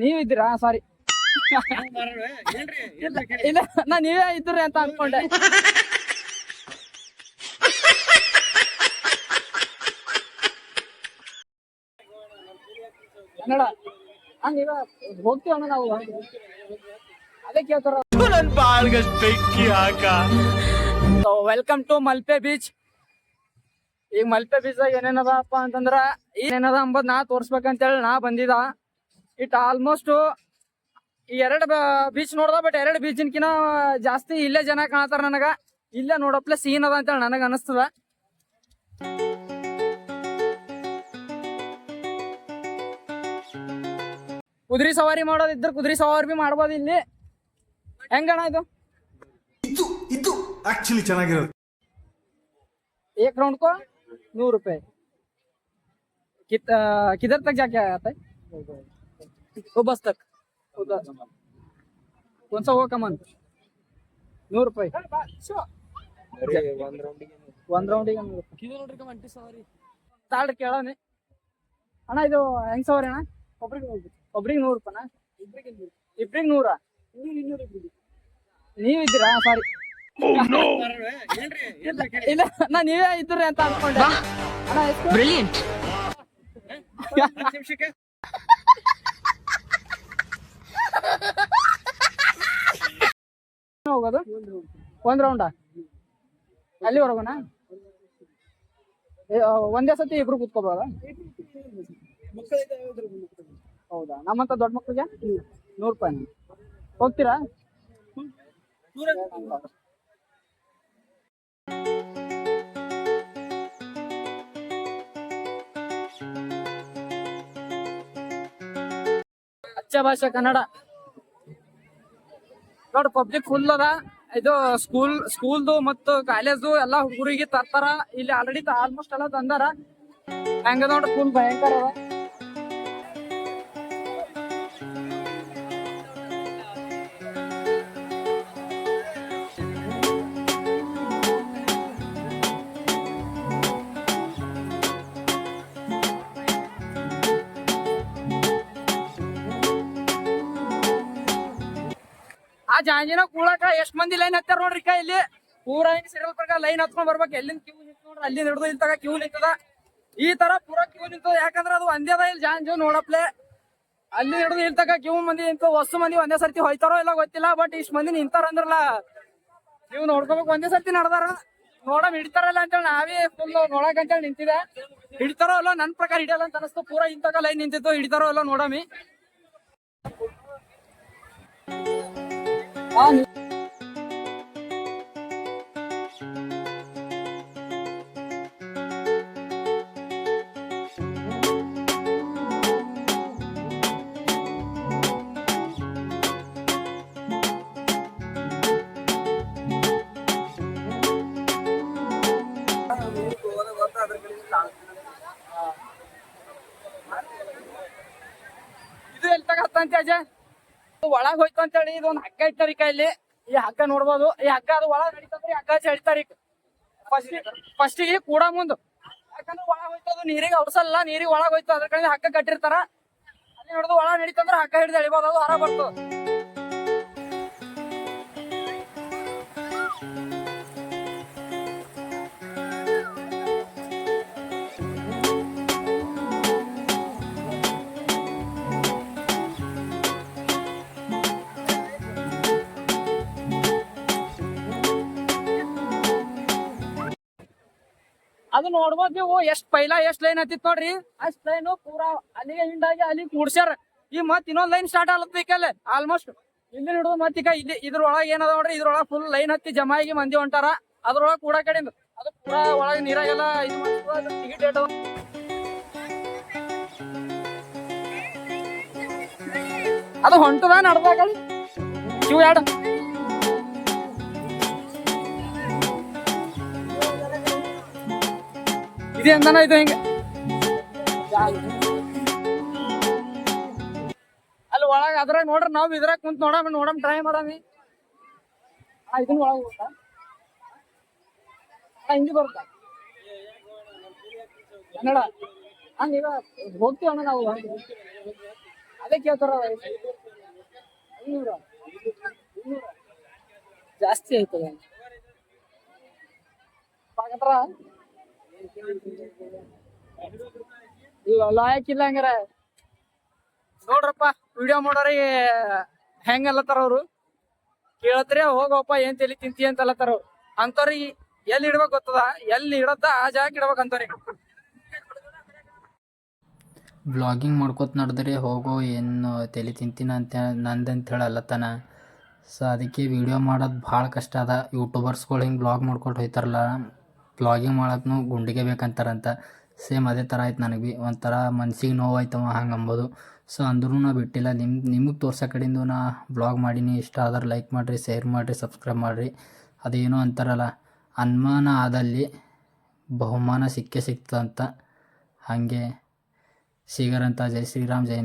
ನೀವ್ ಇದ್ದೀರಾ? ಸಾರಿ ಇಲ್ಲ, ನಾ ನೀವೇ ಇದ್ರಿ ಅಂತ ಅನ್ಕೊಂಡೆ. ಕನ್ನಡ. ಹಾ ನೀವ. ಅದೇ ಕೇಳ್ತಾರ. ವೆಲ್ಕಮ್ ಟು ಮಲ್ಪೆ ಬೀಚ್ ಈಗ ಮಲ್ಪೆ ಬೀಚ್ ಏನೇನದಪ್ಪ ಅಂತಂದ್ರ, ಏನೇನದ ಅಂಬದ್ ನಾ ತೋರ್ಸ್ಬೇಕಂತೇಳಿ ನಾ ಬಂದಿದ ಇಟ್ ಆಲ್ಮೋಸ್ಟ್ ಎರಡು ಬೀಚ್ ನೋಡ್ದ ಬಟ್ ಎರಡು ಬೀಚಿನ್ಕಿನ ಜಾಸ್ತಿ ಇಲ್ಲೇ ಜನ ಕಾಣ್ತಾರ ನನಗ. ಇಲ್ಲೇ ನೋಡಪ್ಲೆ ಸೀನ್ ಅದ ಅಂತ ನನಗೆ ಅನಸ್ತದ. ಕುದ್ರಿ ಸವಾರಿ ಮಾಡೋದಿದ್ರೆ ಕುದ್ರಿ ಸವಾರಿ ಬಿ ಮಾಡ್ಬೋದು ಇಲ್ಲಿ. ಹೆಂಗಣ ಇದು? ಇದು ಇದು ಆಕ್ಚುಲಿ ಚೆನ್ನಾಗಿರೋದು. ಏಕ್ ರೌಂಡ್ ಕೋ? ನೂರು ರೂಪಾಯಿ. ಕಿತ್ತ ಕಿದರ್ ತಗ್ ಜಾಕೆ ಆಗತ್ತೆ वो बस तक उधर कौन सा होगा कमान नौ रुपए ಒಂದ್ ರೌಂಡಿಗೆ ತಾಳ್ರಿ ಕೇಳೋನೆ ಅಣ್ಣ ಇದು ಹೆಂಗ್ ಸವಾರಿ ಅಣ್ಣ ಒಬ್ರಿಗೆ ಒಬ್ರಿಗೆ ನೂರು ರೂಪಾಯಿನ ಇಬ್ರಿಗೆ ನೂರ ನೀವಿದ್ದೀರಾ ಸಾರಿ ಇಲ್ಲ ನಾ ನೀವೇ ಇದ್ರಿ ಅಂತ ಅನ್ಕೊಂಡೆ ಅಣ್ಣ ಎಷ್ಟು ಬ್ರಿಲಿಯಂಟ್ ಹೋಗೋದು? ಒಂದ್ ರೌಂಡಾ ಏ, ಒಂದೇ ಸತಿ ಇಬ್ರು ಕೂತ್ಕೋಬೋದ? ಹೌದಾ? ನಮ್ಮಂತ ದೊಡ್ಡ ಮಕ್ಳಿಗೆ? ನೂರು ರೂಪಾಯಿ ಹೋಗ್ತೀರಾ? ಅಚ್ಚ ಭಾಷೆ ಕನ್ನಡ. ನೋಡ್ ಪಬ್ಲಿಕ್ ಫುಲ್ ಅದ. ಇದು ಸ್ಕೂಲ್ ಸ್ಕೂಲ್ದು ಮತ್ತು ಕಾಲೇಜು ಎಲ್ಲಾ ಹುಡುಗರಿಗೆ ತರ್ತಾರ. ಇಲ್ಲಿ ಆಲ್ರೆಡಿ ಆಲ್ಮೋಸ್ಟ್ ಎಲ್ಲ ತಂದಾರ. ಹಂಗ ನೋಡ್ರಿ ಫುಲ್ ಭಯಂಕರ ಅದ. ಆ ಜಾಂಜಿನ ಕೂಳಕ ಎಷ್ಟ್ ಮಂದಿ ಲೈನ್ ಹತ್ತಾರ ನೋಡ್ರಿ ಕಾ ಇಲ್ಲಿ? ಪೂರ ಹಿಂಗ್ ಸಿಗಲ್ ಪ್ರಕಾರ ಲೈನ್ ಹತ್ಕೊಂಡ್ ಬರ್ಬೇಕು. ಎಲ್ಲಿಂದ ಕ್ಯೂ ನಿಂತ ನೋಡ್ರಿ? ಅಲ್ಲಿ ಹಿಡಿದು ಇಲ್ತಾಗ ಕ್ಯೂ ನಿಂತದ. ಈ ತರ ಪೂರ ಕ್ಯೂ ನಿಂತದ ಯಾಕಂದ್ರ ಅದು ಒಂದೇ ಇಲ್ಲಿ ಜಾಂಜು, ನೋಡಪ್ಲೆ. ಅಲ್ಲಿ ಹಿಡಿದು ಇಲ್ತಾಗ ಕ್ಯೂ ಮಂದಿ ನಿಂತ. ವಸ್ತು ಮಂದಿ ಒಂದೇ ಸರ್ತಿ ಹೋಯ್ತಾರೋ ಇಲ್ಲ ಗೊತ್ತಿಲ್ಲ ಬಟ್ ಇಷ್ಟ್ ಮಂದಿ ನಿಂತಾರ ಅಂದ್ರಲ್ಲ, ನೀವು ನೋಡ್ಕೋಬೇಕು. ಒಂದೇ ಸರ್ತಿ ನಡ್ದಾರ. ನೋಡಮ್, ಹಿಡಿತಾರಲ್ಲ ಅಂತೇಳಿ ನಾವೇ ಫುಲ್ ನೋಡಕ್ ಅಂತೇಳಿ ನಿಂತಿದೆ. ಹಿಡಿತಾರೋ ಅಲ್ಲ ನನ್ ಪ್ರಕಾರ ಹಿಡಿಯಲ್ಲ ಅಂತ ಅನಸ್ತು. ಪೂರಾ ಇಂತಕ ಲೈನ್ ನಿಂತಿತ್ತು. ಹಿಡಿತಾರೋ ಅಲ್ಲ ನೋಡಮಿ. ಆ, ನಿ- ಇದು ಎಲ್ಲಿ ತಗತ್ತಂತ ಅಜಯ್ ಇದು ಒಳಗ್ ಹೋಯ್ತು ಅಂತ ಹೇಳಿ ಇದೊಂದ್ ಹಗ್ಗ ಇಟ್ಟಾರ ಕೈಲಿ. ಈ ಹಗ್ಗ ನೋಡ್ಬೋದು. ಈ ಹಗ್ಗ ಅದು ಒಳಗ್ ನಡೀತಂದ್ರೆ ಹಗ್ಗ ಹೇಳ್ತಾರ ಫಸ್ಟ್ ಫಸ್ಟಿಗೆ ಕೂಡ ಮುಂದ್. ಯಾಕಂದ್ರೆ ಒಳಗ್ ಹೋಯ್ತು, ಅದು ನೀರಿಗೆ ಅವಸಲ್ಲ ನೀರಿಗೆ ಒಳಗ್ ಹೋಯ್ತು, ಅದ್ರ ಕಡೆ ಹಗ್ಗ ಕಟ್ಟಿರ್ತಾರ. ಅಲ್ಲಿ ಹಿಡಿದು ಒಳಗ್ ನಡೀತಂದ್ರೆ ಹಗ್ಗ ಹಿಡಿದು ಎಳಿಬೋದು, ಅದು ಹೊರ ಬರ್ತು ಅದು ನೋಡ್ಬೋದು ನೀವು ಎಷ್ಟ್ ಪೈಲ, ಎಷ್ಟ್ ಲೈನ್ ಹತ್ತಿತ್ ನೋಡ್ರಿ. ಅಷ್ಟ್ ಲೈನ್ ಪೂರಾ ಅಲ್ಲಿಗೆ ಹಿಂಡಾಗಿ ಅಲ್ಲಿ ಕೂಡ್ಸ್ಯಾರ ಈ ಮತ್ ಇನ್ನೊಂದ್ ಲೈನ್ ಸ್ಟಾರ್ಟ್ ಆಗ್ಲತ್ತ ಈಕಲ್ಲಿ ಆಲ್ಮೋಸ್ಟ್ ಇಲ್ಲಿ ಹಿಡಿದು ಮತ್ ಈಗ ಇಲ್ಲಿ ಇದ್ರೊಳಗ ಏನದ ನೋಡ್ರಿ, ಇದ್ರೊಳಗ ಫುಲ್ ಲೈನ್ ಹತ್ತಿ ಜಮಾಯಿಗೆ ಮಂದಿ ಹೊಂಟಾರ. ಅದ್ರೊಳಗ ಕೂಡ ಕಡೆಯಿಂದ ಅದು ಪೂರಾ ನೀರ ನೀರಾಗೆಲ್ಲ ಇದು ಟಿಕೆಟ್ ಅದು ಹೊಂಟದ ನಡ್ದಾಗ ಶಿವ ಎರಡು ಇದು ಅಂದನ ಇದು ಹಿಂಗ? ಅಲ್ಲಿ ಒಳಗ ಅದ್ರಾಗ ನೋಡ್ರಿ, ನಾವ್ ಇದ್ರಾಗ ಕುಂತ ನೋಡಮ್ ನೋಡಮ್ ಟ್ರೈ ಮಾಡಮಿ ಇದನ್ನ ಒಳಗ ಹೋಗ್ತಾ. ಹಿಂದಿ ಬರುತ್ತಾ? ಕನ್ನಡ. ಹಂಗ ಹೋಗ್ತೀವಣ್ಣ ನಾವು ಅದೇ ಕೇಳ್ತಾರ ಜಾಸ್ತಿ ಆಯ್ತದ? ಪಾಕತ್ರ ಇಲ್ಲ ಹಂಗಾರ. ನೋಡ್ರಪ್ಪ ವಿಡಿಯೋ ಮಾಡೋರಿ ಹೆಂಗ್ ಅಲ್ಲತ್ತಾರ ಅವ್ರು? ಕೇಳತ್ರಿ ಹೋಗಪ್ಪ, ಏನ್ ತಲಿ ತಿಂತಿ ಅಂತ ಅಲ್ಲತ್ತಾರ ಅವ್ರು. ಅಂತವ್ರಿಗೆ ಎಲ್ಲಿ ಇಡ್ಬೇಕು ಗೊತ್ತದ? ಎಲ್ಲಿ ಇಡತ್ತ ಆ ಜಾಗ ಇಡ್ಬೇಕು ಅಂತವ್ರಿಗೆ ಬ್ಲಾಗಿಂಗ್ ಮಾಡ್ಕೋತ ನಡೆದ್ರೆ, ಹೋಗೋ, ಏನು ತಲೆ ತಿಂತೀನಿ ಅಂತ ನಂದಂತ ಹೇಳಿ ಅಲ್ಲತ್ತಾನ ಸೊ ಅದಕ್ಕೆ ವಿಡಿಯೋ ಮಾಡೋದು ಭಾಳ ಕಷ್ಟ ಅದ. ಯೂಟ್ಯೂಬರ್ಸ್ಗಳು ಹಿಂಗೆ ಬ್ಲಾಗ್ ಮಾಡ್ಕೊಂಡು ಹೋಯ್ತಾರಲ್ಲ. ಬ್ಲಾಗಿಂಗ್ ಮಾಡತ್ನು ಗುಂಡಿಗೆ ಬೇಕಂತಾರಂತ. ಸೇಮ್ ಅದೇ ಥರ ಆಯ್ತು ನನಗೆ ಭೀ. ಒಂಥರ ಮನ್ಸಿಗೆ ನೋವಾಯ್ತವ ಹಂಗೆ ಅಂಬೋದು. ಸೊ ಅಂದ್ರೂ ನಾ ಬಿಟ್ಟಿಲ್ಲ. ನಿಮ್ಮ ನಿಮಗೆ ತೋರ್ಸೋ ಕಡಿಂದು ನಾ ಬ್ಲಾಗ್ ಮಾಡೀನಿ. ಇಷ್ಟ ಆದ್ರೆ ಲೈಕ್ ಮಾಡಿರಿ ಶೇರ್ ಮಾಡಿರಿ ಸಬ್ಸ್ಕ್ರೈಬ್ ಮಾಡಿರಿ. ಅದೇನೋ ಅಂತಾರಲ್ಲ, ಅನುಮಾನ ಆದಲ್ಲಿ ಬಹುಮಾನ ಸಿಕ್ಕೇ ಸಿಕ್ತಂತ ಹಾಗೆ. ಸಿಗರಂತ. ಜೈ ಶ್ರೀರಾಮ್, ಜೈ